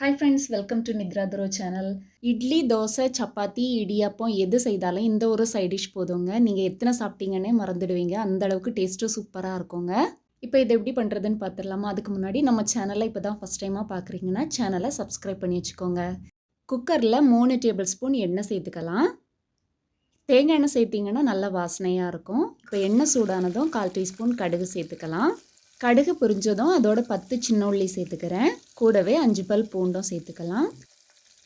Hi friends welcome to Nithra துரோ channel idli dosa chapati idiyappam எது செய்தாலும் இந்த ஒரு சைட் டிஷ் போதுங்க. நீங்கள் எத்தனை சாப்பிட்டீங்கன்னே மறந்துடுவீங்க. அந்த அளவுக்கு டேஸ்ட்டும் சூப்பராக இருக்குங்க. இப்போ இதை எப்படி பண்ணுறதுன்னு பார்த்துடலாமா? அதுக்கு முன்னாடி நம்ம சேனலை இப்போ தான் ஃபஸ்ட் டைமாக பார்க்குறீங்கன்னா சேனலை சப்ஸ்கிரைப் பண்ணி வச்சுக்கோங்க. குக்கரில் மூணு டேபிள் ஸ்பூன் எண்ணெய் சேர்த்துக்கலாம். தேங்காய் எண்ணெய் சேர்த்திங்கன்னா நல்ல வாசனையாக இருக்கும். இப்போ எண்ணெய் சூடானதும் கால் டீஸ்பூன் கடுகு சேர்த்துக்கலாம். கடுகு புரிஞ்சதும் அதோட பத்து சின்ன உள்ளி சேர்த்துக்கிறேன். கூடவே அஞ்சு பல் பூண்டும் சேர்த்துக்கலாம்.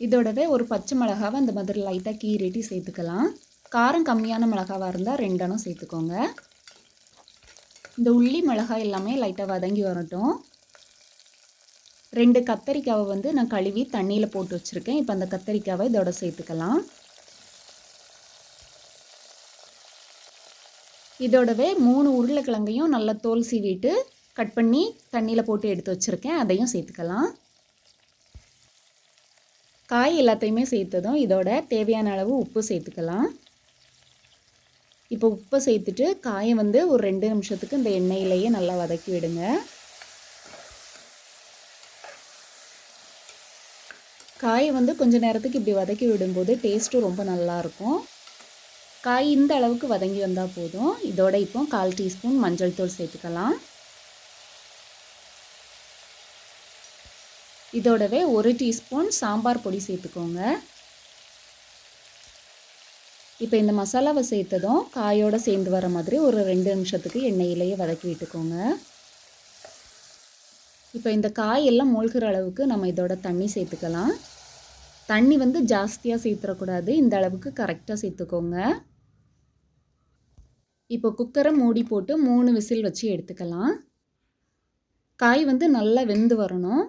இதோடவே ஒரு பச்சை மிளகாவை அந்த மாதிரி லைட்டாக கீறிட்டி சேர்த்துக்கலாம். காரம் கம்மியான மிளகாவாக இருந்தால் ரெண்டனும் சேர்த்துக்கோங்க. இந்த உள்ளி மிளகாய் எல்லாமே லைட்டாக வதங்கி வரட்டும். ரெண்டு கத்தரிக்காவை வந்து நான் கழுவி தண்ணியில் போட்டு வச்சுருக்கேன். இப்போ அந்த கத்தரிக்காவை இதோட சேர்த்துக்கலாம். இதோடவே மூணு உருளைக்கிழங்கையும் நல்லா தோல் சீவிட்டு கட் பண்ணி தண்ணியில் போட்டு எடுத்து வச்சுருக்கேன். அதையும் சேர்த்துக்கலாம். காய் எல்லாத்தையுமே சேர்த்ததும் இதோட தேவையான அளவு உப்பு சேர்த்துக்கலாம். இப்போ உப்பை சேர்த்துட்டு காயை வந்து ஒரு ரெண்டு நிமிஷத்துக்கு இந்த எண்ணெயிலேயே நல்லா வதக்கி விடுங்க. காயை வந்து கொஞ்சம் நேரத்துக்கு இப்படி வதக்கி விடும்போது டேஸ்ட்டும் ரொம்ப நல்லாயிருக்கும் காய் இந்த அளவுக்கு வதங்கி வந்தால் போதும். இதோட இப்போ கால் டீஸ்பூன் மஞ்சள் தூள் சேர்த்துக்கலாம். இதோடவே ஒரு டீஸ்பூன் சாம்பார் பொடி சேர்த்துக்கோங்க. இப்போ இந்த மசாலாவை சேர்த்ததும் காயோடு சேர்ந்து வர மாதிரி ஒரு ரெண்டு நிமிஷத்துக்கு எண்ணெயிலேயே வதக்கி விட்டுக்கோங்க. இப்போ இந்த காயெல்லாம் மூழ்கிற அளவுக்கு நம்ம இதோட தண்ணி சேர்த்துக்கலாம். தண்ணி வந்து ஜாஸ்தியாக சேர்த்துடக்கூடாது இந்த அளவுக்கு கரெக்டாக சேர்த்துக்கோங்க. இப்போ குக்கரை மூடி போட்டு மூணு விசில் வச்சு எடுத்துக்கலாம். காய் வந்து நல்லா வெந்து வரணும்.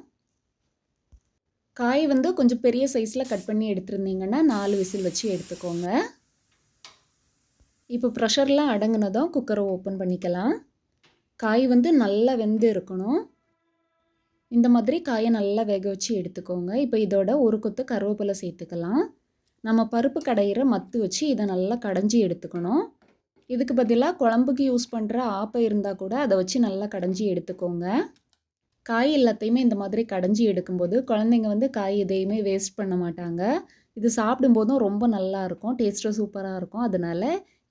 காய் வந்து கொஞ்சம் பெரிய சைஸில் கட் பண்ணி எடுத்துருந்தீங்கன்னா நாலு விசில் வச்சு எடுத்துக்கோங்க. இப்போ ப்ரெஷர்லாம் அடங்கினதும் குக்கரை ஓப்பன் பண்ணிக்கலாம். காய் வந்து நல்லா வெந்து இருக்கணும். இந்த மாதிரி காயை நல்லா வேக வச்சு எடுத்துக்கோங்க. இப்போ இதோட ஒரு கொத்து கருவேப்பிலை சேர்த்துக்கலாம். நம்ம பருப்பு கடையிற மத்து வச்சு இதை நல்லா கடைஞ்சி எடுத்துக்கணும். இதுக்கு பதிலாக குழம்புக்கு யூஸ் பண்ணுற ஆப்பை இருந்தால் கூட அதை வச்சு நல்லா கடைஞ்சி எடுத்துக்கோங்க. காய் எல்லாத்தையுமே இந்த மாதிரி கடைஞ்சி எடுக்கும்போது குழந்தைங்க வந்து காய் எதையுமே வேஸ்ட் பண்ண மாட்டாங்க. இது சாப்பிடும்போதும் ரொம்ப நல்லா இருக்கும் டேஸ்ட்டும் சூப்பராக இருக்கும். அதனால்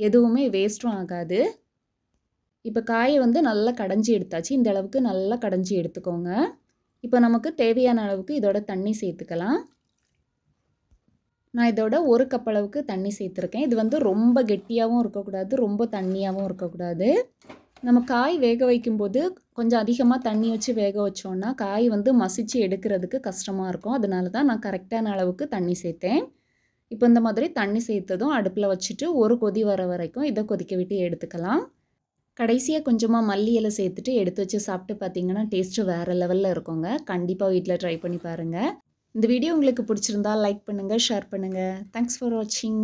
எதுவுமே வேஸ்ட்டும் ஆகாது. இப்போ காயை வந்து நல்லா கடைஞ்சி எடுத்தாச்சு. இந்த அளவுக்கு நல்லா கடைஞ்சி எடுத்துக்கோங்க. இப்போ நமக்கு தேவையான அளவுக்கு இதோட தண்ணி சேர்த்துக்கலாம். நான் இதோட ஒரு கப் அளவுக்கு தண்ணி சேர்த்துருக்கேன். இது வந்து ரொம்ப கெட்டியாகவும் இருக்கக்கூடாது ரொம்ப தண்ணியாகவும் இருக்கக்கூடாது. நம்ம காய் வேக வைக்கும்போது கொஞ்சம் அதிகமாக தண்ணி வச்சு வேக வச்சோன்னா காய் வந்து மசிச்சு எடுக்கிறதுக்கு கஷ்டமாக இருக்கும். அதனால தான் நான் கரெக்டான அளவுக்கு தண்ணி சேர்த்தேன். இப்போ இந்த மாதிரி தண்ணி சேர்த்ததும் அடுப்பில் வச்சுட்டு ஒரு கொதி வர வரைக்கும் இதை கொதிக்க விட்டு எடுத்துக்கலாம். கடைசியாக கொஞ்சமாக மல்லி இலை சேர்த்துட்டு எடுத்து வச்சு சாப்பிட்டு பார்த்தீங்கன்னா டேஸ்ட்டு வேறு லெவலில் இருக்குங்க. கண்டிப்பாக வீட்டில் ட்ரை பண்ணி பாருங்கள் இந்த வீடியோ உங்களுக்கு பிடிச்சிருந்தா லைக் பண்ணுங்கள் ஷேர் பண்ணுங்கள் தேங்க்ஸ் ஃபார் வாட்சிங்